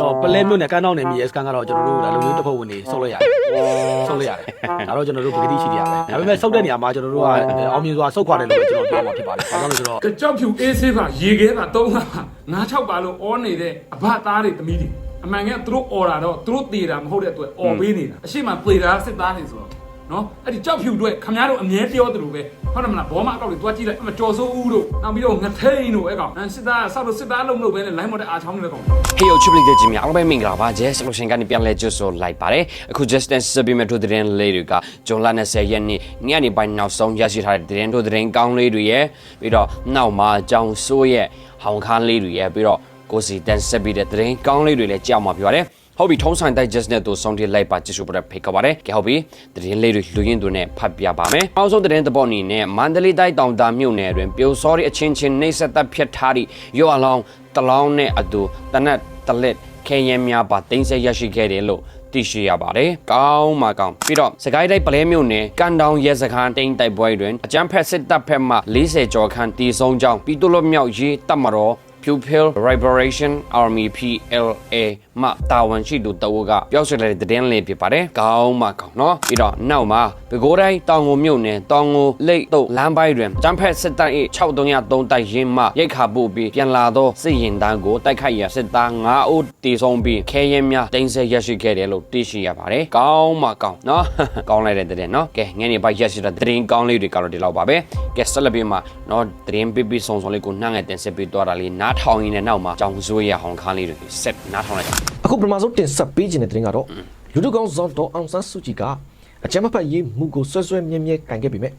တော့ပလဲမြို့နယ်ကန်းတောင်းနယ်မြေရဲစကန်ကတော့ကျွန်တော်တို့ဒါလုံမျိုးတစ်ဖက်ဝင်နေဆုတ်လိုက်ရတယ်ဆုတ်လိုက်ရတယ်ဒါတော့ကျွန်တော်တို့ပကတိရှိနေရပဲဒါပေမဲ့ဆုတ်တဲ့နေရာမှာကျွန်တော်တို့ကအောင်မြင်စွာဆုတ်ခွာတယ်လို့ကျွန်တော်ပြောမှာဖြစ်ပါတယ်ဘာကြောင့်လဲဆိုတော့ကကြောက်ဖြူအေးဆေးပါရေခဲပါသုံးပါငါးချောက်ပါလို့အောနေတဲ့အဘသားတွေသမီးတွေအမှန်ကသူတို့អော်တာတော့သူတို့တေတာမဟုတ်တဲ့အတွက်អော်ပေးနေတာအရှိမပေတာစစ်သားတွေဆိုတော့ နော်အဲ့ဒီကြောက်ဖြူတွေခမများတို့အမြဲပြောသလိုပဲဟုတ်တယ်မလားဘောမအကောက်တွေတွားကြည့်လိုက်အမကြော်စိုးဦးတို့နောက်ပြီးတော့ငထိန်တို့အဲ့ကောင်စစ်သားဆောက်လို့စစ်သားလုံးလို့ပဲနဲ့လိုင်းမော်တဲ့အားချောင်းနေတဲ့ကောင်ဟေးယိုချစ်ပလီတဲ့ဂျင်များအားလုံးပဲမင်္ဂလာပါဂျက်စလို့ရှင်ကနေပြန်လဲကြိုဆိုလိုက်ပါတယ်အခု just dance စပီမဲ့ထိုးတဲ့လေးတွေကဂျွန်လာ20ရက်နေ့ညနေပိုင်းနောက်ဆုံးရရှိထားတဲ့တဲ့ထိုးတဲ့ကောင်းလေးတွေရဲ့ပြီးတော့နောက်မှာအကြောင်းစိုးရဲ့ဟောင်ခါလေးတွေရဲ့ပြီးတော့ကိုစီတန်စပီတဲ့တဲ့ကောင်းလေးတွေလည်းကြောက်မှာပြောရတယ် ဟုတ်ပြီထုံးဆိုင်တိုက် just နဲ့တို့ဆုံးထိလိုက်ပါကြည့်ရှုပြတဲ့ဖိတ်ခေါ်ပါတယ်ကဲဟုတ်ပြီသတင်းလေးတွေလူရင်းတို့နဲ့ဖတ်ပြပါမယ်အောက်ဆုံးသတင်းသဘောအနေနဲ့မန္တလေးတိုင်းတောင်တာမြို့နယ်တွင်ပြိုစောရီအချင်းချင်းနှိမ့်ဆက်သက်ဖြစ်ထားသည့်ရောအလောင်းတလောင်းနဲ့အတူတနက်တလက်ခဲရဲများပါတင်းဆက်ရရှိခဲ့တယ်လို့သိရှိရပါတယ်။ကောင်းမှာကောင်းပြီးတော့စကိုင်းတိုင်းပလဲမြို့နယ်ကန်တောင်ရဲစခန်းတိန်တိုက်ပွဲတွင်အကြမ်းဖက်စစ်တပ်ဖက်မှ40ကျော်ခန့်တီဆုံးကြောင်းပြည်သူ့လွတ်မြောက်ရေးတပ်မတော် Pupil Liberation Army PLA မှတာဝန်ရှိသူတအုပ်ကပြောဆိုလိုက်တဲ့သတင်းလေးဖြစ်ပါတယ်။ကောင်းမှာကောင်းနော်ပြီးတော့နောက်မှာပဲခူးတိုင်းတောင်ငူမြို့နယ်တောင်ငူလိတ်တို့လမ်းပိုင်းတွင်တမ်ဖက်စစ်တပ်၏6303တိုက်ရင်မှရိတ်ခါပို့ပြီးပြန်လာသောစစ်ရင်တန်းကိုတိုက်ခိုက်ရစစ်သား9ဦးတီဆုံးပြီးခဲရင်များတင်းဆက်ရရှိခဲ့တယ်လို့သိရှိရပါတယ်။ကောင်းမှာကောင်းနော်ကောင်းလိုက်တဲ့သတင်းနော်။ကဲငယ်နေပါရရှိတဲ့သတင်းကောင်းလေးတွေကတော့ဒီလောက်ပါပဲ။ကဲဆက်လက်ပြီးမှနော်သတင်းပြပြဆုံဆုံလေးကိုနှံ့ငယ်တင်ဆက်ပြီးတော့တာလေးနားထောင်ရင်းနဲ့နောက်မှာကြောင်စိုးရဟောင်းခါလေးတွေဆက်နားထောင်လိုက်အခုပထမဆုံးတင်ဆက်ပေးခြင်းတဲ့တင်ကတော့လူထုကောင်စောတော်အောင်ဆန်းစုကြည်ကအကြမ်းမဖက်ရေးမှုကိုဆွဲဆွဲမြဲမြဲကင်ခဲ့ပေမဲ့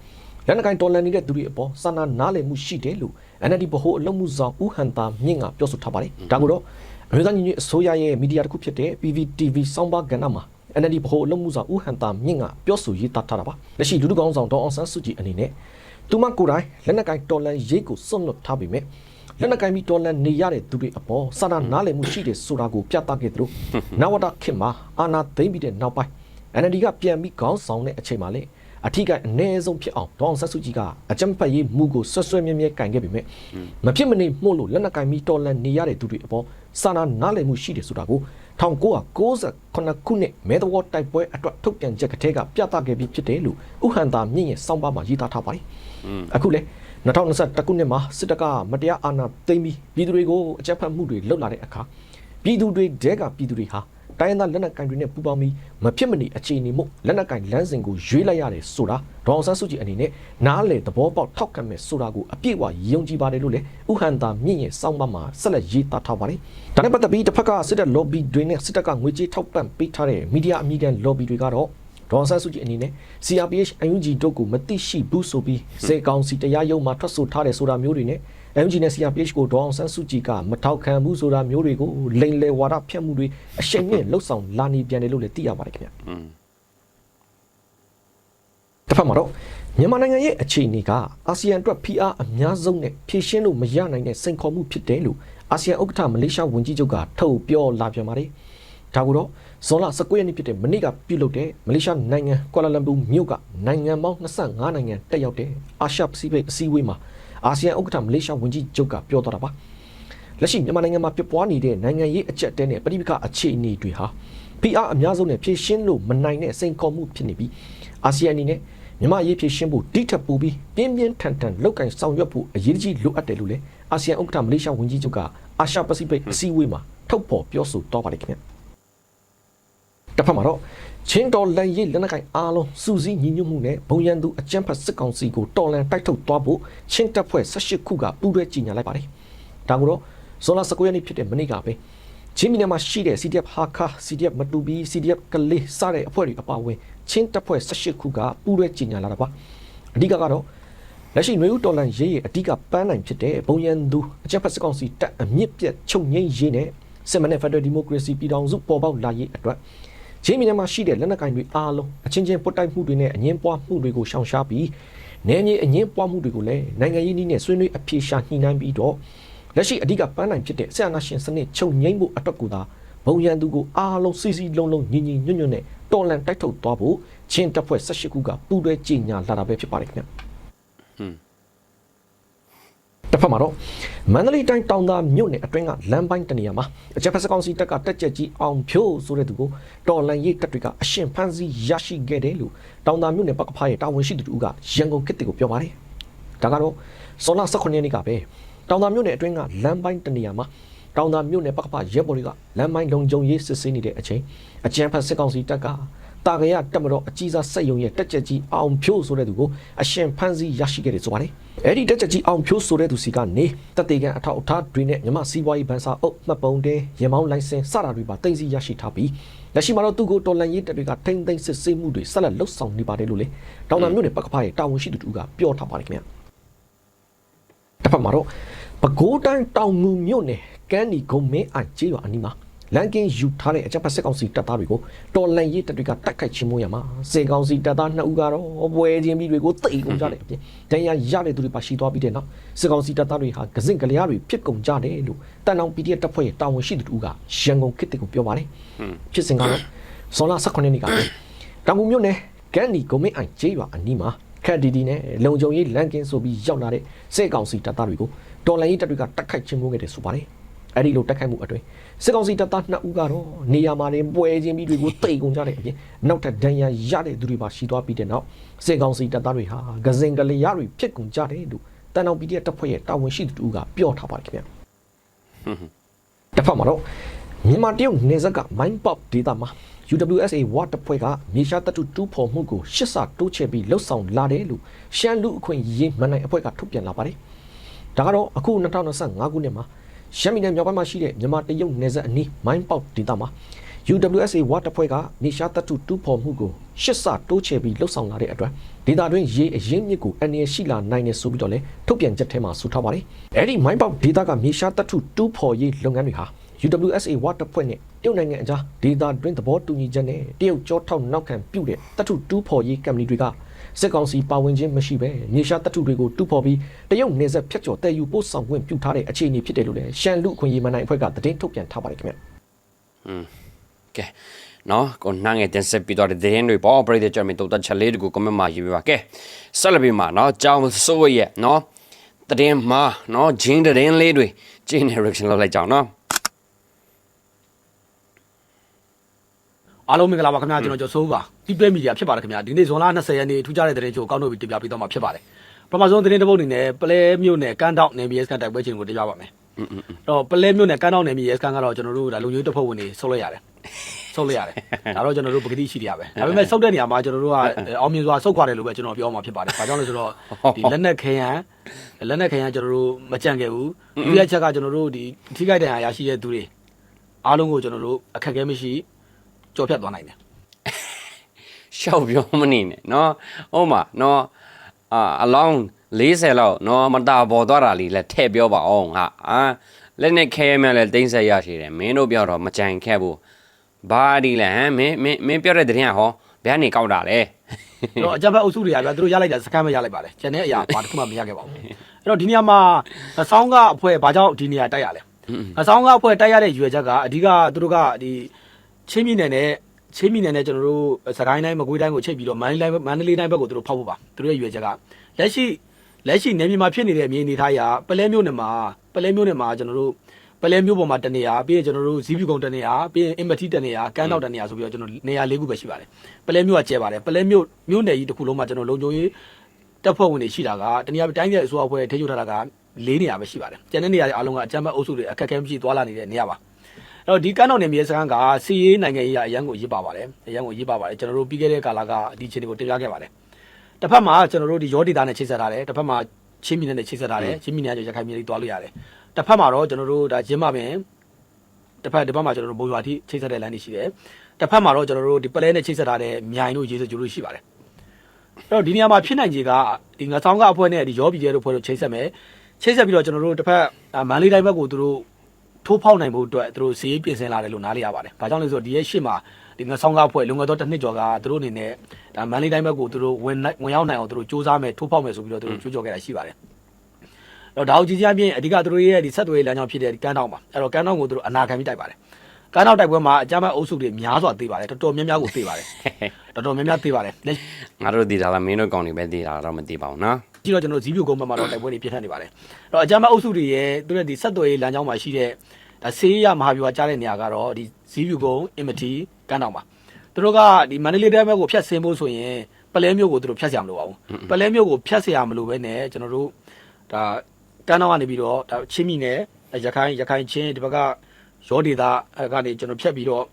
လက်နက်ကိုင်တော်လန်နေတဲ့သူတွေအပေါ်စာနာနားလည်မှုရှိတယ်လို့ NLD ဗဟိုအလုံးမှုဆောင်ဦးဟန်တာမြင့်ကပြောဆိုထားပါတယ်။ဒါကိုတော့အမျိုးသားညီညွတ်အစိုးရရဲ့မီဒီယာတစ်ခုဖြစ်တဲ့ PVTV စောင်းပါကဏ္ဍမှာ NLD ဗဟိုအလုံးမှုဆောင်ဦးဟန်တာမြင့်ကပြောဆိုရေးသားထားတာပါ။လက်ရှိလူထုကောင်ဆောင်တော်အောင်ဆန်းစုကြည်အနေနဲ့သူမကိုယ်တိုင်လက်နက်ကိုင်တော်လန်ရေးကိုစွန့်လွတ်ထားပေမဲ့ လက်နက်ကင်ပြီးတော်လန်နေရတဲ့သူတွေအပေါ်စာနာနားလည်မှုရှိတယ်ဆိုတာကိုပြသခဲ့သလိုနဝတခေတ်မှာအာနာသိမ့်ပြီးတဲ့နောက်ပိုင်း NLD ကပြန်ပြီးခေါင်းဆောင်တဲ့အချိန်မှာလေအထီးကအ ਨੇ ဆုံးဖြစ်အောင်ဒေါအောင်ဆတ်စုကြည်ကအကြမ်းဖက်ရေးမှုကိုဆွဆွဲမြဲမြဲကင်ခဲ့ပေမဲ့မဖြစ်မနေမှုလို့လက်နက်ကင်ပြီးတော်လန်နေရတဲ့သူတွေအပေါ်စာနာနားလည်မှုရှိတယ်ဆိုတာကို1998ခုနှစ်မဲသဝတိုက်ပွဲအတွက်ထုတ်ပြန်ချက်ကတည်းကပြသခဲ့ပြီးဖြစ်တယ်လို့ဥဟန်တာမြင့်ရဲ့စောင်းပါမှာရေးသားထားပါတယ်အခုလေ 2021ခုနှစ်မှာစစ်တပ်ကမတရားအာဏာသိမ်းပြီးပြည်သူတွေကိုအကြမ်းဖက်မှုတွေလုပ်လာတဲ့အခါပြည်သူတွေတဲကပြည်သူတွေဟာတိုင်းရင်းသားလက်နက်ကိုင်တွေနဲ့ပူးပေါင်းပြီးမဖြစ်မနေအခြေအနေမှုလက်နက်ကိုင်လမ်းစဉ်ကိုရွေးလိုက်ရတယ်ဆိုတာဒေါအောင်ဆန်းစုကြည်အနေနဲ့နားလေသဘောပေါက်ထောက်ခံမဲ့ဆိုတာကိုအပြည့်အဝယုံကြည်ပါတယ်လို့လည်းဥဟန်တာမြင့်ရဲ့စောင်းပါမှာဆက်လက်ရေးသားထားပါတယ်။ဒါနဲ့ပတ်သက်ပြီးတစ်ဖက်ကစစ်တပ် lobby တွေနဲ့စစ်တပ်ကငွေကြေးထောက်ပံ့ပေးထားတဲ့မီဒီယာအမီဒီယန် lobby တွေကတော့ ဒေါ်ဆန်းစုကြည်အနေနဲ့ CRPH UNG တို့ကိုမသိရှိဘူးဆိုပြီးစေကောင်စီတရားရုံးမှာထွက်ဆိုထားတယ်ဆိုတာမျိုးတွေနဲ့ UNG နဲ့ CRPH ကိုဒေါ်အောင်ဆန်းစုကြည်ကမထောက်ခံဘူးဆိုတာမျိုးတွေကိုလိန်လေဝါဒဖြတ်မှုတွေအရှိန်နဲ့လှုပ်ဆောင်လာနေပြန်တယ်လို့လည်းသိရပါတယ်ခင်ဗျတစ်ဖက်မှာတော့မြန်မာနိုင်ငံရဲ့အခြေအနေကအာဆီယံအတွက်ဖိအားအများဆုံးနဲ့ဖြည့်ရှင်းလို့မရနိုင်တဲ့စိန်ခေါ်မှုဖြစ်တယ်လို့အာဆီယံဥက္ကဋ္ဌမလေးရှားဝန်ကြီးချုပ်ကထုတ်ပြောလာပြန်ပါတယ်ဒါကိုတော့ ဇွန်လ19ရက်နေ့ဖြစ်တဲ့မနေ့ကပြုလုပ်တဲ့မလေးရှားနိုင်ငံကွာလာလမ်ပူမြို့ကနိုင်ငံပေါင်း25နိုင်ငံတက်ရောက်တဲ့အာရှပစိဖိတ်အစည်းအဝေးမှာအာဆီယံဥက္ကဋ္ဌမလေးရှားဝန်ကြီးချုပ်ကပြောသွားတာပါလက်ရှိမြန်မာနိုင်ငံမှာဖြစ်ပွားနေတဲ့နိုင်ငံရေးအကျက်တဲနဲ့ပြည်ပခအခြေအနေတွေဟာဖိအားအများဆုံးနဲ့ဖြည့်ရှင်းလို့မနိုင်တဲ့စိန်ခေါ်မှုဖြစ်နေပြီးအာဆီယံအနေနဲ့မြန်မာရေးဖြည့်ရှင်းဖို့တိထပ်ပူပြီးပြင်းပြင်းထန်ထန်လောက်ကန်ဆောင်ရွက်ဖို့အရေးကြီးလိုအပ်တယ်လို့လည်းအာဆီယံဥက္ကဋ္ဌမလေးရှားဝန်ကြီးချုပ်ကအာရှပစိဖိတ်အစည်းအဝေးမှာထုတ်ဖော်ပြောဆိုတော့ပါတယ်ခင်ဗျ တစ်ဖက်မှာတော့ချင်းတော်လန်ရေးလက်နက်ကင်အားလုံးစူးစီးညီညွတ်မှုနဲ့ဘုံရန်သူအကြမ်းဖက်စစ်ကောင်စီကိုတော်လန်တိုက်ထုတ်သွားဖို့ချင်းတပ်ဖွဲ့18ခုကပူးတွဲကြီးညာလိုက်ပါတယ်။ဒါကိုတော့ဇွန်လ19ရက်နေ့ဖြစ်တဲ့မနေ့ကပဲချင်းပြည်နယ်မှာရှိတဲ့ CDF ဟာခါ CDF မတူဘီ CDF ကလေးစတဲ့အဖွဲ့တွေအပါအဝင်ချင်းတပ်ဖွဲ့18ခုကပူးတွဲကြီးညာလာတာပါ။အဓိကကတော့လက်ရှိຫນွေဦးတော်လန်ရေးရဲ့အဓိကပန်းနိုင်ဖြစ်တဲ့ဘုံရန်သူအကြမ်းဖက်စစ်ကောင်စီတပ်အမြင့်ပြတ်ချုပ်ငိမ့်ရေးနဲ့စစ်မှန်တဲ့ Federal Democracy ပြည်ထောင်စုပေါ်ပေါက်လာရေးအတွက် ချင်းပြည်နယ်မှာရှိတဲ့လက်နက်ကင်တွေအားလုံးအချင်းချင်းပုတ်တိုက်မှုတွေနဲ့အငင်းပွားမှုတွေကိုရှောင်ရှားပြီးနယ်မြေအငင်းပွားမှုတွေကိုလည်းနိုင်ငံရေးနည်းနဲ့ဆွေးနွေးအပြေရှာညှိနှိုင်းပြီးတော့လက်ရှိအဓိကပန်းနိုင်ဖြစ်တဲ့ဆရာနာရှင်စနစ်ချုပ်ငိမ့်ဖို့အတွက်ကူတာဘုံရန်သူကိုအားလုံးစီစီလုံးလုံးညီညီညွတ်ညွတ်နဲ့တော်လန်တိုက်ထုတ်သွားဖို့ချင်းတပ်ဖွဲ့18ခုကပူးတွဲကြီးညာလာတာပဲဖြစ်ပါတယ်ခင်ဗျ တစ်ဖက်မှာတော့မန္တလေးတိုင်းတောင်သာမြို့နယ်အတွင်းကလမ်းပိုင်းတနေရာမှာအကြက်ဖက်စကောင်စီတပ်ကတက်ကြက်ကြီးအောင်ဖြိုးဆိုတဲ့သူကိုတော်လန်ရေးတပ်တွေကအရှင်ဖမ်းဆီးရရှိခဲ့တယ်လို့တောင်သာမြို့နယ်ပကဖားရဲ့တာဝန်ရှိသူတို့ကရန်ကုန်ခေတ်တွေကိုပြောပါတယ်။ဒါကတော့စောလ18ရက်နေ့ကပဲတောင်သာမြို့နယ်အတွင်းကလမ်းပိုင်းတနေရာမှာတောင်သာမြို့နယ်ပကဖားရဲဘော်တွေကလမ်းပိုင်းလုံခြုံရေးစစ်ဆေးနေတဲ့အချိန်အကြက်ဖက်စကောင်စီတပ်က တာကရတက်မတော်အကြီးစားစက်ယုံရဲ့တက်ကြက်ကြီးအောင်ဖြိုးဆိုတဲ့သူကိုအရှင်ဖမ်းဆီးရရှိခဲ့တယ်ဆိုပါတယ်။အဲ့ဒီတက်ကြက်ကြီးအောင်ဖြိုးဆိုတဲ့သူစီကနေတက်တေကန်အထောက်အထားတွေနဲ့မြမစီးပွားရေးဗန်စာအုပ်မှတ်ပုံတင်ရင်မောင်းလိုင်စင်စတာတွေပါတင်စီရရှိထားပြီးလက်ရှိမှာတော့သူ့ကိုတော်လန်ရေးတပ်တွေကထိမ့်သိမ်းစစ်ဆေးမှုတွေဆက်လက်လှုပ်ဆောင်နေပါတယ်လို့လေတောင်တမြို့နယ်ပကဖားရဲ့တာဝန်ရှိသူတို့ကပြောထားပါတယ်ခင်ဗျာ။တစ်ဖက်မှာတော့ပဲခူးတိုင်းတောင်ငူမြို့နယ်ကန်းနီဂုံမင်းအိုင်ကျေးရွာအနီးမှာ လန်ကင်းယူထားတဲ့အကြပ်ဖက်စစ်ကောင်စီတပ်သားတွေကိုတော်လန်ရေးတပ်တွေကတိုက်ခိုက်ချင်းမိုးရမှာစေကောင်စီတပ်သားနှစ်ဦးကတော့ပွဲချင်းပြီးတွေကိုတိတ်ကုန်ကြတယ်အပြင်တန်ရရတဲ့သူတွေပါရှိသွားပြီးတဲ့နောက်စေကောင်စီတပ်သားတွေဟာကစင့်ကလျားတွေဖြစ်ကုန်ကြတယ်လို့တန်အောင် PDF တပ်ဖွဲ့ရဲ့တာဝန်ရှိသူတို့ကရန်ကုန်ခေတ်ကိုပြောပါတယ်ဖြစ်စဉ်ကတော့ဇွန်လ18ရက်နေ့ကပဲတောင်ငူမြို့နယ်ကန်းနီဂုံမင်းအိုင်ကျေးရွာအနီးမှာခက်ဒီဒီနဲ့လုံခြုံရေးလန်ကင်းဆိုပြီးရောက်လာတဲ့စေကောင်စီတပ်သားတွေကိုတော်လန်ရေးတပ်တွေကတိုက်ခိုက်ချင်းမိုးခဲ့တယ်ဆိုပါတယ် အဲ့ဒီလိုတိုက်ခိုက်မှုအတွင်းစစ်ကောင်စီတပ်သား2ဦးကတော့နေရာမှာတင်ပွဲချင်းပြီးတွေကိုတိတ်ကုန်ကြတဲ့အပြင်နောက်ထပ်ဒဏ်ရာရတဲ့သူတွေပါရှိသွားပြီးတဲ့နောက်စစ်ကောင်စီတပ်သားတွေဟာဂဇင်ကလေးရတွေဖြစ်ကုန်ကြတယ်လို့တန်အောင် PDF တပ်ဖွဲ့ရဲ့တာဝန်ရှိသူတို့ကပြောထားပါတယ်ခင်ဗျာတစ်ဖက်မှာတော့မြန်မာတရုတ်နေဇက်ကမိုင်းပေါက်ဒေတာမှာ UWSA ဝတ်တပ်ဖွဲ့ကမြေရှားတပ်ထုတူးဖော်မှုကိုရှစ်ဆတိုးချဲ့ပြီးလှုပ်ဆောင်လာတယ်လို့ရှမ်းလူအခွင့်အရေးမန်နိုင်အဖွဲ့ကထုတ်ပြန်လာပါတယ်ဒါကတော့အခု2025ခုနှစ်မှာ ရှမ်းပြည်နယ်မြောက်ပိုင်းမှာရှိတဲ့မြန်မာတရုတ်နယ်စပ်အနီးမိုင်းပေါက်ဒေသမှာ UWSA ဝါတပ်ဖွဲ့ကမြေရှားတပ်ထုတူးဖော်မှုကိုရှစ်ဆတိုးချဲ့ပြီးလှုပ်ဆောင်လာတဲ့အတွက်ဒေသတွင်းရေအရင်းမြစ်ကိုအနေရရှိလာနိုင်တယ်ဆိုပြီးတော့လည်းထုတ်ပြန်ချက်ထဲမှာဆိုထားပါတယ်။အဲ့ဒီမိုင်းပေါက်ဒေသကမြေရှားတပ်ထုတူးဖော်ရေးလုပ်ငန်းတွေဟာ UWSA ဝါတပ်ဖွဲ့နဲ့တရုတ်နိုင်ငံအကြားဒေသတွင်းသဘောတူညီချက်နဲ့တရုတ်ကြောထောက်နောက်ခံပြုတဲ့တပ်ထုတူးဖော်ရေးကမ္ပဏီတွေက စစ်ကောင်စီပါဝင်ခြင်းမရှိဘဲမြေရှားတပ်ထုတွေကိုတူးဖော်ပြီးတရုတ်နေဆက်ဖြတ်ကျော်တည်ယူပို့ဆောင်ခွင့်ပြုထားတဲ့အခြေအနေဖြစ်တယ်လို့လည်းရှန်လူအခွင့်အရေးမန်နိုင်အဖွဲ့ကသတင်းထုတ်ပြန်ထားပါတယ်ခင်ဗျာကဲနော်ကိုနှငယ်တင်ဆက်ပြီးတော့တဲ့တဲ့ရင်တွေပေါ့ operator ကျွန်တော်တို့တချက်လေးတကူ comment မှာရေးပြပါကဲဆက်လက်ပြီးမှာနော်ကြောင်စိုးရဲ့နော်တရင်မှာနော်ဂျင်းတရင်လေးတွေ generation လောက်လိုက်ကြအောင်နော် အားလုံးမင်္ဂလာပါခင်ဗျာကျွန်တော်ကျော်စိုးပါ People Media ဖြစ်ပါတယ်ခင်ဗျာဒီနေ့ဇွန်လ20ရက်နေ့ထူးခြားတဲ့သတင်းချိုးကောက်နှုတ်ပြီးတင်ပြပေးတော့မှာဖြစ်ပါတယ်ပထမဆုံးသတင်းတစ်ပုဒ်အနေနဲ့ပလဲမြို့နယ်ကန်းတောက်နယ်မြေစကန်တိုက်ပွဲချိန်ကိုတင်ပြပါမယ်အဲ့တော့ပလဲမြို့နယ်ကန်းတောက်နယ်မြေစကန်ကတော့ကျွန်တော်တို့ဒါလူမျိုးတစ်ဖက်ဝင်နေဆုတ်လိုက်ရတယ်ဆုတ်လိုက်ရတယ်ဒါတော့ကျွန်တော်တို့ပကတိရှိတယ်ရပဲဒါပေမဲ့ဆုတ်တဲ့နေရာမှာကျွန်တော်တို့ကအောင်မြင်စွာဆုတ်ခွာတယ်လို့ပဲကျွန်တော်ပြောမှာဖြစ်ပါတယ်ဘာကြောင့်လဲဆိုတော့ဒီလက်နက်ခဲယံလက်နက်ခဲယံကျွန်တော်တို့မကြံခဲ့ဘူးဒီရက်ချက်ကကျွန်တော်တို့ဒီထိခိုက်ဒဏ်ရာရရှိတဲ့သူတွေအားလုံးကိုကျွန်တော်တို့အခက်အခဲမရှိ ကြော်ဖြတ်သွားနိုင်တယ်ရှောက်ပြောမနေနဲ့နော်ဟုတ်မှာနော်အာအလောင်း40လောက်နော်မတာပေါ်သွားတာလေးလက်ထည့်ပြောပါအောင်ဟာအာလက်နဲ့ခဲမြလဲတင်းဆက်ရရှိတယ်မင်းတို့ပြောတော့မကြိုင်ခဲ့ဘူးဘာဒီလဲဟမ်မင်းမင်းမင်းပြောတဲ့တဲ့ရင်ကဟောဘယ်ကနေကောက်တာလဲအဲ့တော့အကြမ်းဖက်အုပ်စုတွေကဗျာသူတို့ရလိုက်တာစကန်ပဲရလိုက်ပါတယ်ကျန်တဲ့အရာဘာတစ်ခုမှမရခဲ့ပါဘူးအဲ့တော့ဒီနေရာမှာအဆောင်ကအဖွဲ့ဘာကြောင့်ဒီနေရာတိုက်ရလဲအဆောင်ကအဖွဲ့တိုက်ရတဲ့ရွယ်ချက်က အဓိကသူတို့ကဒီ ချင်းပြည်နယ်နဲ့ချင်းပြည်နယ်နဲ့ကျွန်တော်တို့စကိုင်းတိုင်းမကွေးတိုင်းကိုချိန်ပြီးတော့မန္တလေးတိုင်းမန္တလေးတိုင်းဘက်ကိုသူတို့ဖောက်ဖို့ပါသူတို့ရဲ့ရွယ်ချက်ကလက်ရှိလက်ရှိနေပြည်မှာဖြစ်နေတဲ့မြေအနေထားအရပလဲမျိုးနယ်မှာပလဲမျိုးနယ်မှာကျွန်တော်တို့ပလဲမျိုးပေါ်မှာတနေရာပြီးရင်ကျွန်တော်တို့ဇီးဖြူကုန်းတနေရာပြီးရင်အင်မတီတနေရာကန်းတော့တနေရာဆိုပြီးတော့ကျွန်တော်နေရာ၄ခုပဲရှိပါတယ်ပလဲမျိုးကကျဲပါတယ်ပလဲမျိုးမျိုးနယ်ကြီးတစ်ခုလုံးမှာကျွန်တော်လုံခြုံရေးတပ်ဖွဲ့ဝင်တွေရှိတာကတနေရာတိုင်းရဲ့အစိုးရအဖွဲ့ထိချုပ်ထားတာက၄နေရာပဲရှိပါတယ်ကျန်တဲ့နေရာတွေအားလုံးကအကြမ်းဖက်အုပ်စုတွေအခက်အခဲမရှိသွားလာနေတဲ့နေရာပါ အဲ့တော့ဒီကန်းတော်နယ်မြေစခန်းကစီရေးနိုင်ငံရေးအရန်ကိုရေးပါပါတယ်အရန်ကိုရေးပါပါတယ်ကျွန်တော်တို့ပြီးခဲ့တဲ့ကာလကဒီအခြေအနေကိုတင်ပြခဲ့ပါတယ်တစ်ဖက်မှာကျွန်တော်တို့ဒီရောဒေတာနဲ့ချိတ်ဆက်ထားတယ်တစ်ဖက်မှာချင်းမီနဲ့ချိတ်ဆက်ထားတယ်ချင်းမီနဲ့ရခိုင်ပြည်လေးတွားလို့ရတယ်တစ်ဖက်မှာတော့ကျွန်တော်တို့ဒါဂျင်းမပင်တစ်ဖက်တစ်ဖက်မှာကျွန်တော်တို့ဘုံရွာတိချိတ်ဆက်တဲ့လမ်းတွေရှိတယ်တစ်ဖက်မှာတော့ကျွန်တော်တို့ဒီပလဲနဲ့ချိတ်ဆက်ထားတဲ့မြိုင်တို့ရေးစကြိုးတို့ရှိပါတယ်အဲ့တော့ဒီနေရာမှာဖြစ်နိုင်ခြေကဒီငါဆောင်ကအဖွဲ့နဲ့ဒီရောပြည်ကျဲတို့ဖွဲ့တို့ချိတ်ဆက်မယ်ချိတ်ဆက်ပြီးတော့ကျွန်တော်တို့တစ်ဖက်မန္တလေးတိုင်းဘက်ကိုသူတို့ ထိုးဖောက်နိုင်ဖို့အတွက်သူတို့စီးရေးပြင်ဆင်လာတယ်လို့နားလည်ရပါတယ်။ဘာကြောင့်လဲဆိုတော့ဒီရဲ့ရှေ့မှာဒီငါဆောင်ကားဖွဲ့လုံငယ်တော့တစ်နှစ်ကျော်ကသူတို့အနေနဲ့ဒါမန်လေးတိုင်းဘက်ကိုသူတို့ဝင်ဝင်ရောက်နိုင်အောင်သူတို့စူးစမ်းမယ်ထိုးဖောက်မယ်ဆိုပြီးတော့သူတို့ကြိုးကြော်ခဲ့တာရှိပါတယ်။အဲ့တော့ဒါကိုကြည့်ကြပြင်အဓိကသူတို့ရဲ့ဒီဆက်သွယ်ရေးလမ်းကြောင်းဖြစ်တဲ့ဒီကန်းတောင်ပါ။အဲ့တော့ကန်းတောင်ကိုသူတို့အနာခံပြီးတိုက်ပါတယ်။ကန်းတောင်တိုက်ပွဲမှာအကြမ်းဖက်အုပ်စုတွေများစွာသေးပါတယ်။တော်တော်များများကိုသေးပါတယ်။တော်တော်များများသေးပါတယ်။လက်ငါတို့ဒီတာလားမင်းတို့ကောင်းနေပဲဒီတာတော့မသိပါဘူးနော် ဒီတော့ကျွန်တော်တို့ဇီးပြူကုန်းဘက်မှာတော့တိုက်ပွဲတွေပြင်းထန်နေပါတယ်အဲ့တော့အကြမ်းဖက်အုပ်စုတွေရဲ့သူတို့ဒီဆက်သွယ်ရေးလမ်းကြောင်းမှာရှိတဲ့ဒါဆေးရမဟာဗျူဟာကြားတဲ့နေရာကတော့ဒီဇီးပြူကုန်းအင်မတီကန်းတောင်ပါသူတို့ကဒီမန္တလေးတဲဘက်ကိုဖြတ်ဆင်းဖို့ဆိုရင်ပလဲမြို့ကိုသူတို့ဖြတ်ဆရာမလိုပါဘူးပလဲမြို့ကိုဖြတ်ဆရာမလိုပဲနဲ့ကျွန်တော်တို့ဒါကန်းတောင်ကနေပြီးတော့ဒါချင်းမိနယ်ရခိုင်ရခိုင်ချင်းဒီဘက်ကရောဒေတာကနေကျွန်တော်ဖြတ်ပြီးတော့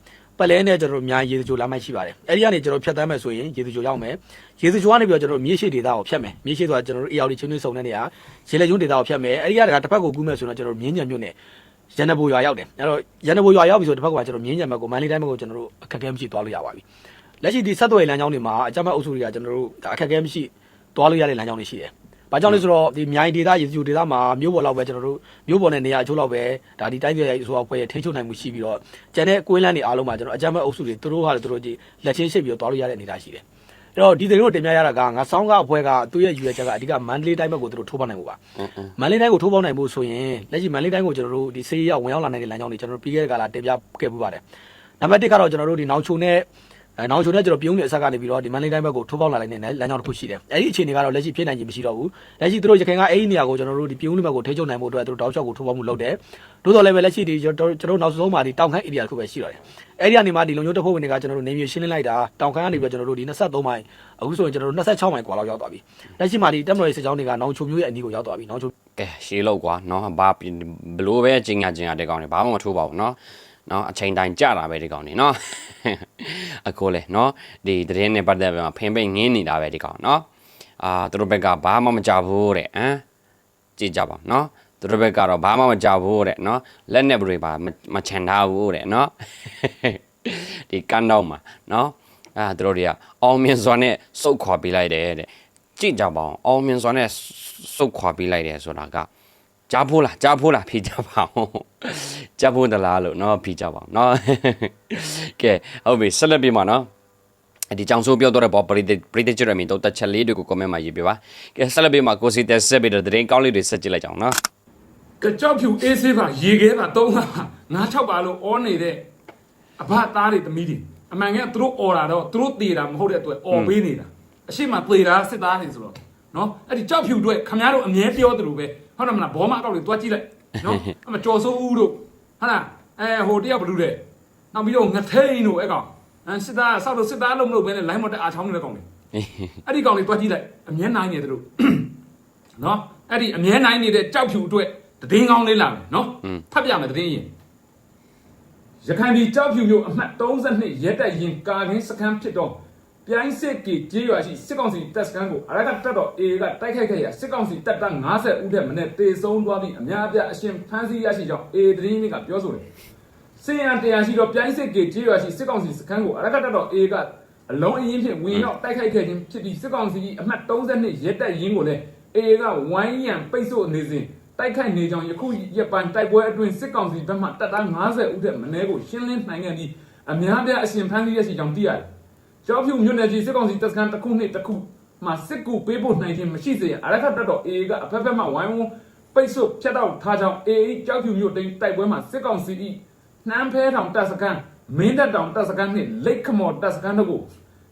ပလဲနဲ့ကျွန်တော်တို့အများရေစကြိုလမ်းမရှိပါတယ်အဲ့ဒီကနေကျွန်တော်ဖြတ်တမ်းမယ်ဆိုရင်ရေစကြိုရောက်မယ်ရေစကြိုကနေပြီးတော့ကျွန်တော်မြေရှိဒေတာကိုဖြတ်မယ်မြေရှိဆိုတာကျွန်တော်တို့အေရောက်ဒီချင်းချင်းစုံတဲ့နေရာရေလက်ကျွန်းဒေတာကိုဖြတ်မယ်အဲ့ဒီကတည်းကတစ်ဖက်ကိုကူးမယ်ဆိုတော့ကျွန်တော်တို့မြင်းညံမြို့နယ်ရန်နဘိုရွာရောက်တယ်အဲ့တော့ရန်နဘိုရွာရောက်ပြီဆိုတော့တစ်ဖက်ကကျွန်တော်မြင်းညံဘက်ကိုမန္တလေးတိုင်းဘက်ကိုကျွန်တော်တို့အခက်အခဲမရှိသွားလို့ရပါပြီလက်ရှိဒီဆက်သွယ်လမ်းကြောင်းတွေမှာအကြမ်းဖက်အုပ်စုတွေကကျွန်တော်တို့ဒါအခက်အခဲမရှိသွားလို့ရတဲ့လမ်းကြောင်းတွေရှိတယ်။ ဘာကြောင့်လဲဆိုတော့ဒီမြိုင်ဒေတာရေစကြိုဒေတာမှာမြို့ပေါ်လောက်ပဲကျွန်တော်တို့မြို့ပေါ်နဲ့နေရာအချို့လောက်ပဲဒါဒီတိုင်းပြည်ရဲ့ဆိုတော့ဖွဲ့ရထိန်းချုပ်နိုင်မှုရှိပြီးတော့ကျန်တဲ့ကွင်းလန်းတွေအားလုံးမှာကျွန်တော်အကြမ်းဖက်အုပ်စုတွေသူတို့ဟာလည်းသူတို့ကြီးလက်ချင်းရှိပြီးတော့သွားလို့ရတဲ့အနေအထားရှိတယ်။အဲ့တော့ဒီသတင်းကိုတင်ပြရတာကငါဆောင်းကအဖွဲကသူ့ရဲ့ယူရချက်ကအဓိကမန္တလေးတိုင်းဘက်ကိုသူတို့ထိုးပေါက်နိုင်ဖို့ပါ။မန္တလေးတိုင်းကိုထိုးပေါက်နိုင်ဖို့ဆိုရင်လက်ရှိမန္တလေးတိုင်းကိုကျွန်တော်တို့ဒီစေးရောက်ဝင်ရောက်လာနိုင်တဲ့လမ်းကြောင်းတွေကျွန်တော်တို့ပြီးခဲ့တဲ့ကာလတင်ပြခဲ့ပူပါတယ်။နံပါတ်1ကတော့ကျွန်တော်တို့ဒီနောက်ချုံနဲ့ အဲနောက်ချုံနဲ့ကျွန်တော်ပြုံးနေအဆက်ကနေပြီးတော့ဒီမန္တလေးတိုင်းဘက်ကိုထိုးပေါက်လာနိုင်တဲ့လမ်းကြောင်းတစ်ခုရှိတယ်။အဲဒီအခြေအနေကတော့လက်ရှိဖြစ်နိုင်ခြင်းမရှိတော့ဘူး။လက်ရှိသူတို့ရခိုင်ကအဲဒီနေရာကိုကျွန်တော်တို့ဒီပြုံးနေဘက်ကိုထိချုပ်နိုင်ဖို့အတွက်သူတို့တောက်လျှောက်ကိုထိုးပေါက်မှုလုပ်တယ်။တိုးတော်လည်းပဲလက်ရှိဒီကျွန်တော်တို့နောက်ဆုံးမှာဒီတောင်ခမ်း area တစ်ခုပဲရှိတော့တယ်။အဲဒီကနေမှဒီလုံချိုးတစ်ဖွဲ့ဝင်တွေကကျွန်တော်တို့နေမျိုးရှင်းလင်းလိုက်တာတောင်ခမ်းကနေပြီးတော့ကျွန်တော်တို့ဒီ23မိုင်အခုဆိုရင်ကျွန်တော်တို့26မိုင်กว่าလောက်ရောက်သွားပြီ။လက်ရှိမှာဒီတက်မတော်ရေးစစ်ကြောင်းတွေကနောင်ချုံမျိုးရဲ့အနီးကိုရောက်သွားပြီ။နောင်ချုံ ကဲရှေးလောက်ကွာเนาะဘာဘလို့ပဲကျင်ညာကျင်ညာတဲ့ကောင်တွေဘာမှမထိုးပါဘူးเนาะ နော်အချိန်တိုင်းကြတာပဲဒီကောင်နေနော်အကိုလေနော်ဒီတရင်နဲ့ပတ်သက်ပြီးမှဖင်ပိတ်ငင်းနေတာပဲဒီကောင်နော်အာသူတို့ဘက်ကဘာမှမကြဘူးတဲ့ဟမ်ကြည့်ကြပါနော်သူတို့ဘက်ကတော့ဘာမှမကြဘူးတဲ့နော်လက်နဲ့ဘတွေပါမချန်ထားဘူးတဲ့နော်ဒီကန်တော့မှာနော်အာသူတို့တွေကအောင်မြင်စွာနဲ့စုတ်ခွာပေးလိုက်တယ်တဲ့ကြည့်ကြပါအောင်အောင်မြင်စွာနဲ့စုတ်ခွာပေးလိုက်တယ်ဆိုတာက ကြားဖိုးလားကြားဖိုးလားဖြေကြပါဦးကြားဖိုးတလားလို့เนาะဖြေကြပါအောင်เนาะကဲဟုတ်ပြီဆက်လက်ပြီးမှာเนาะဒီကြောင်ဆိုးပြောတော့တဲ့ဘောပရိသေပရိသေချရမီတော့တက်ချက်လေးတွေကို comment မှာရေးပြပါကဲဆက်လက်ပြီးမှာကိုစီတက်ဆက်ပြီးတော့သတင်းကောင်းလေးတွေဆက်ကြည့်လိုက်ကြအောင်เนาะ ကကြောက်ဖြူအေးဆေးပါရေခဲပါသုံးပါငါးချောက်ပါလို့အောနေတဲ့အဘသားတွေသမီးတွေအမှန်ကသူတို့အော်တာတော့သူတို့တေတာမဟုတ်တဲ့အတွက်အော်ပေးနေတာအရှိမသေတာစစ်သားတွေဆိုတော့နော်အဲ့ဒီကြောက်ဖြူတွေခမရတို့အမြဲပြောတယ်လို့ပဲ ဟုတ်တယ်မလားဘောမအကောက်တွေတွားကြည့်လိုက်နော်အမကြော်စိုးဦးတို့ဟုတ်လားအဲဟိုတယောက်ဘလူးတဲ့နောက်ပြီးတော့ငထိန်တို့အဲ့ကောင်အဲစစ်သားဆောက်လို့စစ်သားလုံးမလို့ပဲနဲ့လိုင်းမတက်အားချောင်းနေတဲ့ကောင်တွေအဲ့ဒီကောင်တွေတွားကြည့်လိုက်အမြဲနိုင်နေတယ်တို့နော်အဲ့ဒီအမြဲနိုင်နေတဲ့ကြောက်ဖြူအတွက်တည်င်းကောင်းလေးလာမယ်နော်ဖတ်ပြမယ်တည်င်းရင်ရခိုင်ပြည်ကြောက်ဖြူမြို့အမှတ်32ရဲတပ်ရင်ကာကင်းစခန်းဖြစ်တော့ ပြိုင်းစစ်ကကြေးရွာရှိစစ်ကောင်စီတပ်စခန်းကိုအရကတက်တော့ A ကတိုက်ခိုက်ခဲ့ရစစ်ကောင်စီတပ်သား90ဦးထက်မနည်းတေဆုံးသွားပြီးအများအပြားအရှင်ဖမ်းဆီးရရှိကြောင်း A တည်င်းကပြောဆိုတယ်စင်ရန်တရားရှိတော့ပြိုင်းစစ်ကကြေးရွာရှိစစ်ကောင်စီစခန်းကိုအရကတက်တော့ A ကအလုံးအရင်ဖြင့်ဝင်ရောက်တိုက်ခိုက်ခဲ့ခြင်းဖြစ်ပြီးစစ်ကောင်စီအမှတ်32ရဲတပ်ရင်ကိုလည်း AA ကဝိုင်းရံပိတ်ဆို့နေစဉ်တိုက်ခိုက်နေကြောင်းယခုရက်ပိုင်းတိုက်ပွဲအတွင်းစစ်ကောင်စီဘက်မှတပ်သား90ဦးထက်မနည်းကိုရှင်းလင်းနိုင်ခဲ့ပြီးအများပြားအရှင်ဖမ်းဆီးရရှိကြောင်းသိရတယ်။ ကျောင်းဖြူမြို့နယ်ကြီးစစ်ကောင်စီတပ်စခန်းတစ်ခုနှစ်တစ်ခုမှစစ်ကူပေးဖို့နိုင်ခြင်းမရှိစေရန်အရခတ်တပ်တော် AA ကအဖက်ဖက်မှဝိုင်းဝန်းပိတ်ဆို့ဖျက်တောက်ထားကြောင်း AA ကျောင်းဖြူမြို့တိန်တိုက်ပွဲမှာစစ်ကောင်စီ၏နှမ်းဖဲထောင်တပ်စခန်းမင်းတပ်တောင်တပ်စခန်းနှင့်လိတ်ခမော်တပ်စခန်းတို့ကို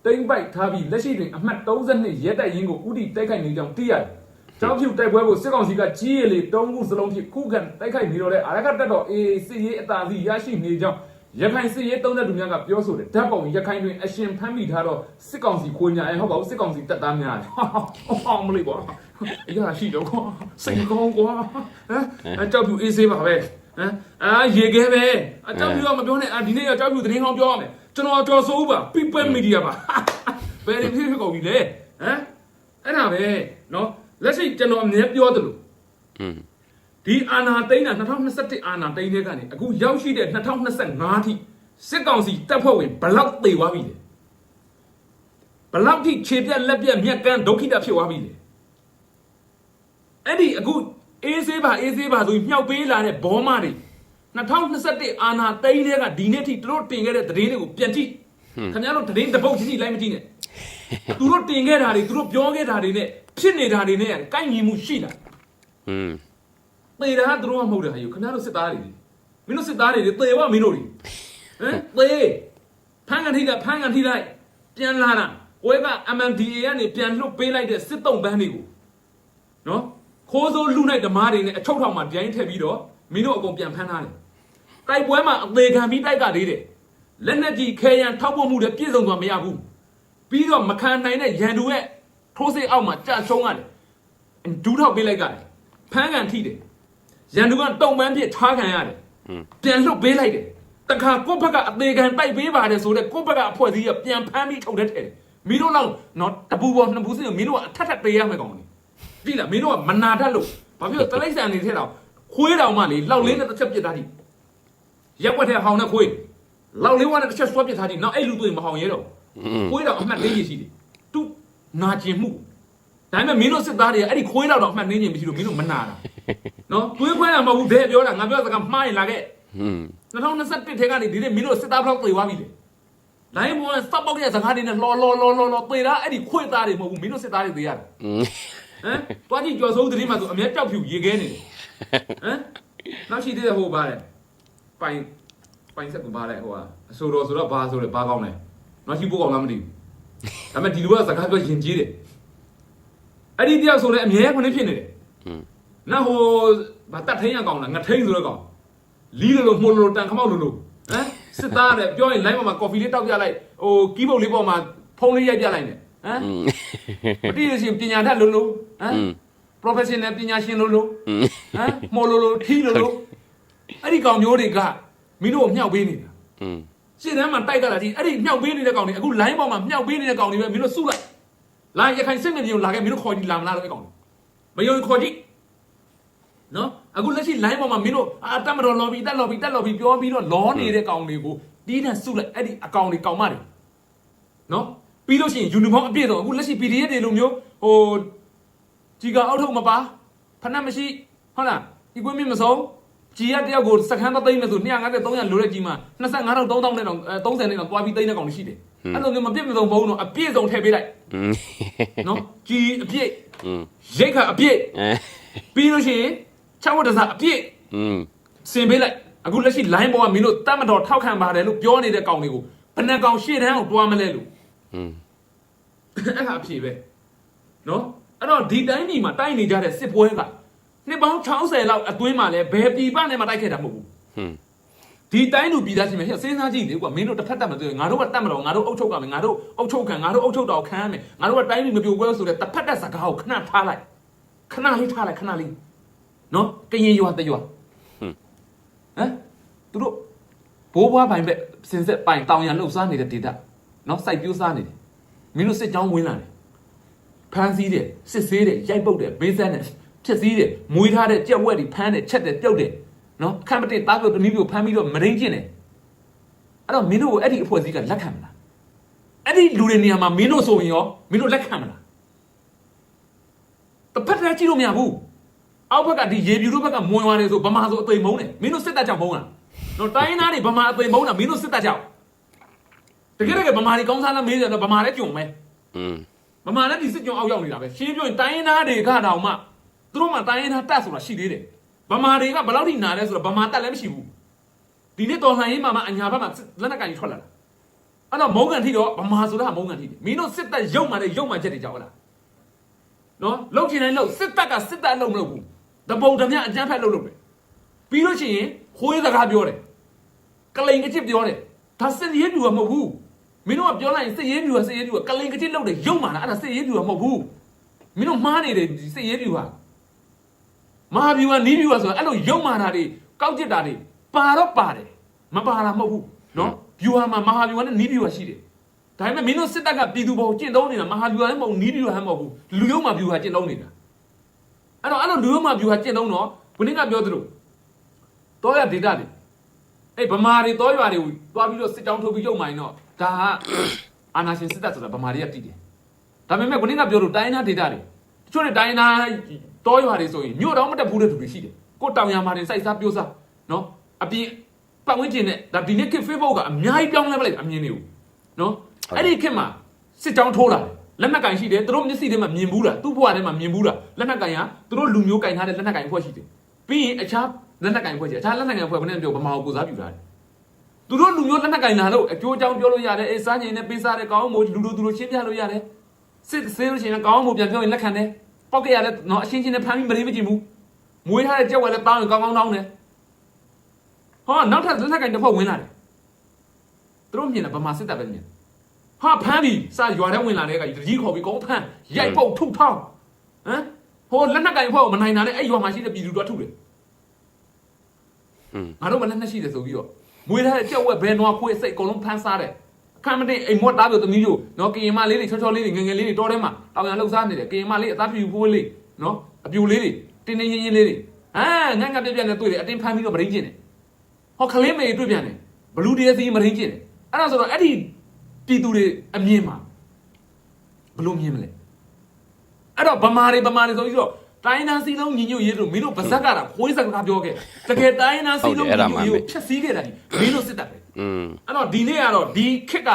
တိမ့်ပိုက်ထားပြီးလက်ရှိတွင်အမှတ်32ရဲတပ်ရင်းကိုဥတီတိုက်ခိုက်နေကြောင်းသိရတယ်။ကျောင်းဖြူတိုက်ပွဲကိုစစ်ကောင်စီကကြီးရည်လေတုံးခုစလုံးဖြင့်ခုခံတိုက်ခိုက်နေတော့တဲ့အာရကတက်တော်အေးစစ်ရေးအသာစီရရှိနေကြောင်း ရခိုင်စစ်ရေးသုံးတဲ့လူများကပြောဆိုတယ်ဓာတ်ပုံရခိုင်တွင်အရှင်ဖမ်းမိထားတော့စစ်ကောင်စီခွေညာအဲဟုတ်ပါဘူးစစ်ကောင်စီတပ်သားများတယ်ဟောမလေးကွာအရာရှိတော့ကွာစိတ်ကောင်းကွာဟမ်ကျောင်းဖြူအေးဆေးပါပဲဟမ်အာရေခဲပဲအကျောင်းဖြူကမပြောနဲ့အာဒီနေ့ကကျောင်းဖြူသတင်းကောင်းပြောရမယ်ကျွန်တော်ကြော်စိုးပါ people media ပါဘယ်လိုဖြစ်ဖြစ်ကုန်ပြီလေဟမ်အဲ့ဒါပဲနော်လက်ရှိကျွန်တော်အမြဲပြောတယ်လို့อืม ဒီအာနာသိန်းတာ2021အာနာသိန်းတဲ့ကနေအခုရောက်ရှိတဲ့2025ထိစစ်ကောင်စီတပ်ဖွဲ့ဝင်ဘလောက်သေသွားပြီလဲဘလောက်ထိခြေပြက်လက်ပြက်မြက်ကန်းဒုက္ခိတဖြစ်သွားပြီလဲအဲ့ဒီအခုအေးဆေးပါအေးဆေးပါဆိုပြီးမြှောက်ပေးလာတဲ့ဘောမတွေ2021အာနာသိန်းတဲ့ကဒီနေ့ထိသူတို့တင်ခဲ့တဲ့သတင်းတွေကိုပြန်ကြည့်ခင်ဗျားတို့သတင်းတစ်ပုတ်ကြည့်လိုက်မကြည့်နဲ့သူတို့တင်ခဲ့တာတွေသူတို့ပြောခဲ့တာတွေနဲ့ဖြစ်နေတာတွေနဲ့ကိုက်ညီမှုရှိလားอืม သေတာကသူတို့ကမဟုတ်တယ်ဟာယူခင်ဗျားတို့စစ်သားတွေလေမင်းတို့စစ်သားတွေလေသေဝမင်းတို့တွေဟမ်သေဖမ်းကန်ထိလိုက်ဖမ်းကန်ထိလိုက်ပြန်လာတာဝဲက MNDA ကနေပြန်လွတ်ပေးလိုက်တဲ့စစ်တုံးပန်းတွေကိုခိုးစိုးလူနိုင်ဓမားတွေနဲ့အချုပ်ထောင်မှာကြိုင်းထည့်ပြီးတော့မင်းတို့အကုန်ပြန်ဖမ်းထားတယ်တိုက်ပွဲမှာအသေးခံပြီးတိုက်ကသေးတယ်လက်နက်ကြီးခဲယံထောက်ပို့မှုတွေပြည့်စုံသွားမရဘူးပြီးတော့မခံနိုင်တဲ့ရန်သူရဲ့ထိုးစိတ်အောက်မှာကြာရှုံးရတယ်ဒူးထောက်ပေးလိုက်ရတယ်ဖမ်းကန်ထိတယ် ရန်သူကတုံပန်းပြစ်ထားခံရတယ်ပြန်လွတ်ပေးလိုက်တယ်တခါကိုယ့်ဘက်ကအသေးခံတိုက်ပေးပါတယ်ဆိုတော့ကိုယ့်ဘက်ကအဖွဲစည်းကပြန်ဖမ်းပြီးထုတ်တဲ့ထဲတယ်မင်းတို့လောက်နော်တပူပေါ်နှစ်ပူစင်းကိုမင်းတို့ကအထက်ထက်ပေးရမယ်ကောင်လေကြည့်လားမင်းတို့ကမနာတတ်လို့ဘာဖြစ်လို့တလိမ့်ဆန်နေထဲတော့ခွေးတောင်မှလေလောက်လေးနဲ့တစ်ချက်ပြစ်ထားသည်ရက်ွက်တဲ့ဟောင်းနဲ့ခွေးလောက်လေးဝါနဲ့တစ်ချက်ဆွဲပြစ်ထားသည်နောက်အဲ့လူတွေ့မဟောင်းရဲတော့ခွေးတောင်အမှတ်လေးကြီးရှိတယ်သူနာကျင်မှုဒါပေမဲ့မင်းတို့စစ်သားတွေကအဲ့ဒီခွေးတောင်တော့အမှတ်နေခြင်းမရှိလို့မင်းတို့မနာတာ နော်တွေးခွဲတာမဟုတ်ဘူးဘယ်ပြောတာငါပြောစကားမှားရင်လာခဲ့ဟွန်း2021ထဲကနေဒီနေ့မင်းတို့စစ်သားဘလောက်တွေသွားပြီလေလိုင်းပေါ်ကစပောက်တဲ့စကားတွေနဲ့လော်လော်လော်လော်လော်တွေတာအဲ့ဒီခွေသားတွေမဟုတ်ဘူးမင်းတို့စစ်သားတွေတွေရတယ်ဟမ်တွားကြည့်ကြော်စိုးသတိမှဆိုအမြဲကြောက်ဖြူရေခဲနေတယ်ဟမ်နောက်ရှိသေးတယ်ဟိုပါတယ်ပိုင်ပိုင်ဆက်ကဘာလဲဟိုဟာအဆိုတော်ဆိုတော့ဘာဆိုလဲဘာကောင်းလဲနောက်ရှိဖို့ကောင်းလားမသိဘူးဒါပေမဲ့ဒီလူကစကားပြောရင်ကြီးတယ်အဲ့ဒီတယောက်ဆိုလည်းအမြဲခွင့်ဖြစ်နေတယ် နတ်ဟိုဗတတ်ထင်းရကောင်လားငထင်းဆိုတော့ကောင်လီးလိုလိုမှုလိုလိုတန်ခမောက်လိုလိုဟမ်စစ်သားတဲ့ပြောရင် line ပေါ်မှာ coffee လေးတောက်ပြလိုက်ဟိုကီးဘုတ်လေးပေါ်မှာဖုန်းလေးရိုက်ပြလိုက်နဲ့ဟမ်မတည်ရရှင်ပညာတတ်လိုလိုဟမ် professional ပညာရှင်လိုလိုဟမ်မော်လိုလိုထီလိုလိုအဲ့ဒီကောင်မျိုးတွေကမင်းတို့ကိုမြှောက်ပေးနေတာอืมရှင်းတန်းမှာတိုက်ကြတာဒီအဲ့ဒီမြှောက်ပေးနေတဲ့ကောင်တွေအခု line ပေါ်မှာမြှောက်ပေးနေတဲ့ကောင်တွေပဲမင်းတို့စုလိုက်လာရခိုင်စစ်မြေကြီးကိုလာခဲ့မင်းတို့ခေါ်ကြည့်လာမလားလို့အဲ့ကောင်တွေမယုံခေါ်ကြည့် နော်အခုလက်ရှိ line ပေါ်မှာမင်းတို့အာတက်မတော် lobby တက် lobby တက် lobby ပြောပြီးတော့လောနေတဲ့ကောင်တွေကိုတီးတန်းစုလိုက်အဲ့ဒီအကောင်တွေကောင်မတွေနော်ပြီးလို့ရှိရင် uniform အပြည့်တော့အခုလက်ရှိ PDF တွေလိုမျိုးဟိုကြီးကအောက်ထုတ်မပါဖဏတ်မရှိဟုတ်လားဒီကွင်းမင်းမစုံကြီးရတယောက်ကိုစခန်းတော့သိမ့်မယ်ဆို250 300လိုတဲ့ကြီးမှာ25000 3000နဲ့တော့30နဲ့တော့သွားပြီးသိမ့်တဲ့ကောင်တွေရှိတယ်အဲ့လိုမျိုးမပြည့်မစုံဘုံတော့အပြည့်စုံထည့်ပေးလိုက်နော်ကြီးအပြည့်ရိတ်ခါအပြည့်ပြီးလို့ရှိရင် 6ဝတ်တစားအပြည့် อืม စင်ပေးလိုက်အခုလက်ရှိ line ပေါ်ကမင်းတို့တတ်မတော်ထောက်ခံပါတယ်လို့ပြောနေတဲ့ကောင်တွေကိုဘယ်နှကောင်ရှေ့တန်းအောင်တွားမလဲလို့ อืม အဲ့ဒါအဖြေပဲနော်အဲ့တော့ဒီတိုင်းပြည်မှာတိုက်နေကြတဲ့စစ်ပွဲကနှစ်ပေါင်း60လောက်အတွင်းမှာလဲဘယ်ပြည်ပနဲ့မှတိုက်ခဲ့တာမဟုတ်ဘူး อืม ဒီတိုင်းလူပြည်သားချင်းပဲဟဲ့စဉ်းစားကြည့်လေကွာမင်းတို့တစ်ဖက်တက်မတွေ့ငါတို့ကတက်မတော်ငါတို့အုပ်ချုပ်ကမယ်ငါတို့အုပ်ချုပ်ခံငါတို့အုပ်ချုပ်တော်ခံရမယ်ငါတို့ကတိုင်းလူမပြိုကွဲဆိုတဲ့တစ်ဖက်တက်စကားကိုခဏထားလိုက်ခဏလေးထားလိုက်ခဏလေး နော်ကရင်ရွာတရွာဟမ်သူတို့ဘိုးဘွားပိုင်ပဲစင်ဆက်ပိုင်တောင်ရလှုပ်ရှားနေတဲ့ဒေတာနော်စိုက်ပြိုးစားနေတယ်မင်းတို့စစ်ကြောင်းဝင်လာတယ်ဖမ်းဆီးတယ်စစ်ဆေးတယ်ရိုက်ပုတ်တယ်ဘေးဆက်တယ်ချက်စည်းတယ်မွေးထားတဲ့ကြက်ဝက်တွေဖမ်းတယ်ချက်တယ်ပြုတ်တယ်နော်ခန့်မတင်သားပြုတ်တနည်းပြုတ်ဖမ်းပြီးတော့မရင်းကျင်တယ်အဲ့တော့မင်းတို့ကိုအဲ့ဒီအဖွဲ့အစည်းကလက်ခံမလားအဲ့ဒီလူတွေနေရာမှာမင်းတို့ဆိုရင်ရောမင်းတို့လက်ခံမလားတစ်ဖက်တည်းကြည့်လို့မရဘူး အောက်ဘက်ကဒီရေပြူတို့ဘက်ကမွန်ရွာနေဆိုဗမာဆိုအသိမ်မုန်းတယ်မင်းတို့စစ်တပ်ကြောင့်မုန်းလားနော်တိုင်းသားတွေဗမာအသိမ်မုန်းတာမင်းတို့စစ်တပ်ကြောင့်တကယ်တကယ်ဗမာတွေကောင်းစားလားမေးတယ်တော့ဗမာလည်းကြုံမယ်อืมမမလည်းဒီစစ်ကြောင်းအောက်ရောက်နေတာပဲရှင်းပြောရင်တိုင်းရင်းသားတွေကတောင်မှသူတို့မှတိုင်းရင်းသားတက်ဆိုတာရှိသေးတယ်ဗမာတွေကဘယ်လောက်ထိနာလဲဆိုတော့ဗမာတက်လည်းမရှိဘူးဒီနေ့တော်လှန်ရေးမှာမှအညာဘက်မှာလက်နက်ကင်ကြီးထွက်လာတာအဲ့တော့မုံကန်ထိတော့ဗမာဆိုတာကမုံကန်ထိတယ်မင်းတို့စစ်တပ်ရုပ်မှလည်းရုပ်မှချက်တွေကြောက်လားနော်လှုပ်ချင်တိုင်းလှုပ်စစ်တပ်ကစစ်တပ်လှုပ်မလို့ဘူး တပုံတမျှအကြမ်းဖက်လှုပ်လို့ပဲပြီးလို့ရှိရင်ခွေးစကားပြောတယ်ကလိန်ကချစ်ပြောတယ်ဒါစစ်ရေးပြူကမဟုတ်ဘူးမင်းတို့ကပြောလိုက်ရင်စစ်ရေးပြူကစစ်ရေးပြူကကလင်ကတိလောက်တယ်ရုံမာလားအဲ့ဒါစစ်ရေးပြူကမဟုတ်ဘူးမင်းတို့မှားနေတယ်ဒီစစ်ရေးပြူကမဟာပြူကနီးပြူကဆိုတော့အဲ့လိုရုံမာတာတွေကောက်ကျစ်တာတွေပါတော့ပါတယ်မပါတာမဟုတ်ဘူးနော်ပြူဟာမှာမဟာပြူကနဲ့နီးပြူကရှိတယ်ဒါပေမဲ့မင်းတို့စစ်တပ်ကပြည်သူပေါ်ကျင့်သုံးနေတာမဟာပြူကလည်းမဟုတ်နီးပြူကလည်းမဟုတ်ဘူးလူရုံမာပြူကကျင့်သုံးနေတာ အဲ့တော့အဲ့လိုလူရုံမာပြူကကျင့်သုံးတော့ဘုရင်ကပြောသလိုတော့ရဒေတာတွေအေးဗမာတွေတောရွာတွေသွားပြီးတော့စစ်တောင်းထုတ်ပြီးရုပ်မိုင်းတော့ဒါကအာနာရှင်စစ်တပ်ဆိုတာဗမာတွေကတည်တယ်ဒါပေမဲ့ခုနကပြောလို့တိုင်းနာဒေတာတွေတချို့တွေတိုင်းနာတောရွာတွေဆိုရင်မြို့တော်မတက်ဘူးတဲ့သူတွေရှိတယ်ကိုတောင်ရမာတွေစိုက်စားပြိုးစားနော်အပြင်ပတ်ဝန်းကျင်နဲ့ဒါဒီနေ့ခေတ် Facebook ကအများကြီးပြောင်းလဲပလိုက်အမြင်တွေကိုနော်အဲ့ဒီခေတ်မှာစစ်တောင်းထိုးလာတယ် လက်နက်ကင်ရှိတယ်သူတို့မျက်စိထဲမှာမြင်ဘူးလားသူ့ဘဝထဲမှာမြင်ဘူးလားလက်နက်ကင်ကသူတို့လူမျိုးကင်ထားတဲ့လက်နက်ကင်အဖွဲ့ရှိတယ်ပြီးရင်အခြားလက်နက်ကင်အဖွဲ့ရှိအခြားလက်နက်ကင်အဖွဲ့ဘယ်နဲ့ပြောဗမာကိုကိုစားပြုထားတယ်သူတို့လူမျိုးလက်နက်ကင်လာလို့အကျိုးအကြောင်းပြောလို့ရတယ်အေးစားငိန်နဲ့ပေးစားတဲ့ကောင်းမို့လူလူသူတို့ရှင်းပြလို့ရတယ်စစ်ဆေးလို့ရှိရင်ကောင်းမို့ပြန်ပြောရင်လက်ခံတယ်ပေါက်ကရလည်းနော်အရှင်းရှင်းနဲ့ဖမ်းပြီးမရင်းမကြည့်ဘူးမွေးထားတဲ့ကြောက်ကလည်းတောင်းရင်ကောင်းကောင်းတောင်းတယ်ဟောနောက်ထပ်လက်ထက်ကင်တစ်ဖက်ဝင်လာတယ်သူတို့မြင်တယ်ဗမာစစ်တပ်ပဲမြင် ဟာဖမ်းပြီးစာရွာထဲဝင်လာတဲ့ကကြီးခေါ်ပြီးကောင်းဖမ်းရိုက်ပုတ်ထုတ်ထောင်းဟမ်ဟိုလက်နက်ကင်ဖွဲ့ကိုမနိုင်တာနဲ့အဲ့ရွာမှာရှိတဲ့ပြည်သူတွေထုတ်တယ်ဟွန်းငါတို့မလက်နက်ရှိတယ်ဆိုပြီးတော့မွေးထားတဲ့ကြောက်ဝက်ဘယ်နွားခွေးစိတ်အကုန်လုံးဖမ်းစားတယ်အခမ်းမတင်အိမ်မော့တားပြသမီးတို့နော်ကရင်မလေးတွေချောချောလေးတွေငယ်ငယ်လေးတွေတောထဲမှာတောင်ရန်လှုပ်ရှားနေတယ်ကရင်မလေးအသားဖြူဖိုးလေးနော်အပြူလေးတွေတင်းတင်းရင်းရင်းလေးတွေအာငတ်ငတ်ပြက်ပြက်နဲ့တွေ့တယ်အတင်းဖမ်းပြီးတော့မရင်းကျင်တယ်ဟောခလင်းမေတွေ့ပြန်တယ်ဘလူးတည်းစီမရင်းကျင်တယ်အဲ့ဒါဆိုတော့အဲ့ဒီ ပြည်သူတွေအမြင်မှာဘလို့မြင်မလဲအဲ့တော့ဗမာတွေဗမာတွေဆိုပြီးတော့တိုင်းနာစီလုံးညီညွတ်ရေးလို့မင်းတို့ဗဇက်ကတာခွေးစကားပြောခဲ့တကယ်တိုင်းနာစီလုံးညီညွတ်ရေးကိုဖြတ်စည်းခဲ့တာဒီမင်းတို့စစ်တပ်ပဲอืมအဲ့တော့ဒီနေ့ကတော့ဒီခက်က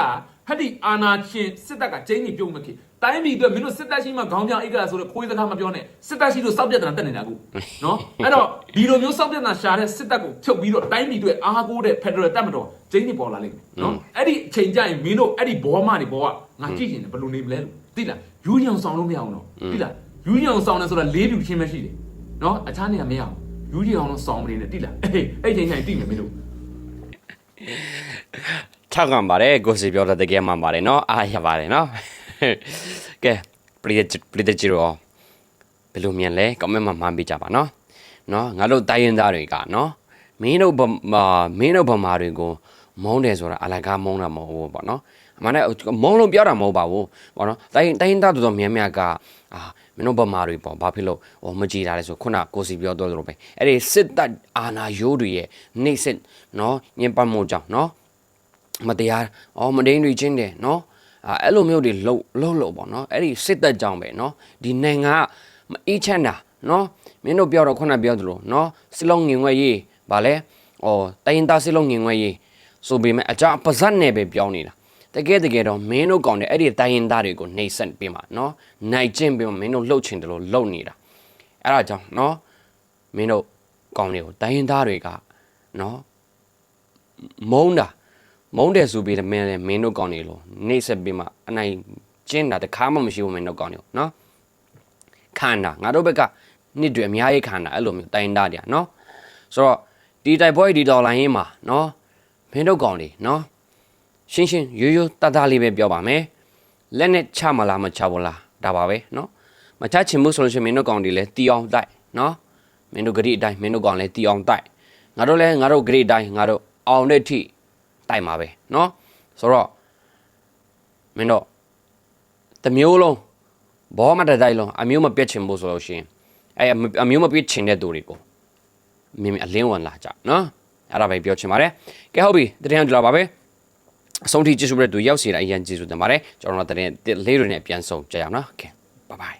ဟက်ဒီအာနာရှင်စစ်တပ်ကကျင်းကြီးပြုံးမခေ တိုင်းပြည်အတွက်မင်းတို့စစ်တပ်ရှိမှခေါင်းပြောင်အိတ်ကဆိုတော့ခွေးစကားမပြောနဲ့စစ်တပ်ရှိလို့စောက်ပြက်တာတက်နေတာကူနော်အဲ့တော့ဒီလိုမျိုးစောက်ပြက်တာရှာတဲ့စစ်တပ်ကိုဖြုတ်ပြီးတော့တိုင်းပြည်အတွက်အားကိုးတဲ့ဖက်ဒရယ်တပ်မတော်ဂျင်းနေပေါ်လာလိမ့်မယ်နော်အဲ့ဒီအချိန်ကျရင်မင်းတို့အဲ့ဒီဘောမတွေဘောကငါကြည့်ရင်ဘယ်လိုနေမလဲလို့သိလားယူညောင်ဆောင်လို့မရအောင်တော့သိလားယူညောင်ဆောင်တယ်ဆိုတာလေးပြူချင်းပဲရှိတယ်နော်အခြားနေရာမရအောင်ယူညောင်တော့ဆောင်မနေနဲ့သိလားအေးအဲ့ချိန်ချိန်သိမယ်မင်းတို့ထောက်ခံပါတယ်ကိုစီပြောတဲ့တကယ်မှန်ပါတယ်နော်အားရပါတယ်နော် ကဲ play the play the zero ဘယ်လိုမြင်လဲ comment မှာမှန်းပေးကြပါနော်နော်ငါတို့တိုင်းရင်းသားတွေကနော်မင်းတို့မင်းတို့ဗမာတွေကိုမုန်းတယ်ဆိုတာအလကားမုန်းတာမဟုတ်ဘူးပေါ့နော်အမှန်တည်းမုန်းလို့ပြောတာမဟုတ်ပါဘူးပေါ့နော်တိုင်းတိုင်းသားတော်တော်များများကအာမင်းတို့ဗမာတွေပေါ့ဘာဖြစ်လို့ဟောမကြည်တာလဲဆိုခုနကိုစီပြောတော့လို့ပဲအဲ့ဒီစစ်တပ်အာဏာရိုးတွေရဲ့နှိမ့်စစ်နော်ညင်ပတ်မှုကြောင့်နော်မတရားအော်မတိန်တွေချင်းတယ်နော် အာအဲ့လိုမျိုးတွေလှုပ်လှုပ်လို့ပေါ့နော်အဲ့ဒီစစ်သက်ကြောင့်ပဲနော်ဒီနိုင်ငံကမအေးချမ်းတာနော်မင်းတို့ပြောတော့ခုနပြောသလိုနော်စစ်လုံးငင်ွက်ရေးဗာလဲအော်တိုင်းသားစစ်လုံးငင်ွက်ရေးဆိုပေမဲ့အကြပါဇက်နဲ့ပဲပြောနေတာတကယ်တကယ်တော့မင်းတို့ကောင်းတယ်အဲ့ဒီတိုင်းရင်သားတွေကိုနှိပ်စက်ပေးမှာနော်နိုင်ကျင့်ပေးမှာမင်းတို့လှုပ်ချင်တယ်လို့လှုပ်နေတာအဲ့ဒါကြောင့်နော်မင်းတို့ကောင်းတွေကိုတိုင်းရင်သားတွေကနော်မုန်းတာ မုန်းတယ်ဆိုပြီးတော့မင်းလည်းမင်းတို့ကောင်းနေလို့နေဆက်ပြီးမှအနိုင်ကျင်းတာတခါမှမရှိဘူးမင်းတို့ကောင်းနေလို့နော်ခန္ဓာငါတို့ဘက်ကနှစ်တွေအများကြီးခန္ဓာအဲ့လိုမျိုးတိုင်တာတယ်နော်ဆိုတော့ဒီတိုက်ပွဲဒီဒေါ်လာရင်းမှာနော်မင်းတို့ကောင်းနေနော်ရှင်းရှင်းရိုးရိုးတတ်တာလေးပဲပြောပါမယ်လက်နဲ့ချမလားမချဘူးလားဒါပါပဲနော်မချချင်ဘူးဆိုလို့ရှိရင်မင်းတို့ကောင်းနေလဲတီအောင်တိုက်နော်မင်းတို့ဂရိအတိုင်းမင်းတို့ကောင်းလဲတီအောင်တိုက်ငါတို့လဲငါတို့ဂရိအတိုင်းငါတို့အောင်တဲ့ထိ တိုက်မှာပဲเนาะဆိုတော့မင်းတို့တမျိုးလုံးဘောမတတိုက်လုံးအမျိုးမပြတ်ချင်ဘူးဆိုလို့ရှိရင်အဲအမျိုးမပြတ်ချင်တဲ့သူတွေကိုမင်းအလင်းဝင်လာကြเนาะအဲ့ဒါပဲပြောချင်ပါတယ်ကဲဟုတ်ပြီတရင်ကြလာပါပဲအဆုံးထိကျေးဇူးပြုတဲ့သူရောက်စီတာအရင်ကျေးဇူးတင်ပါတယ်ကျွန်တော်တို့တရင်လေးတွေနဲ့ပြန်ဆုံးကြရအောင်နော်โอเค bye bye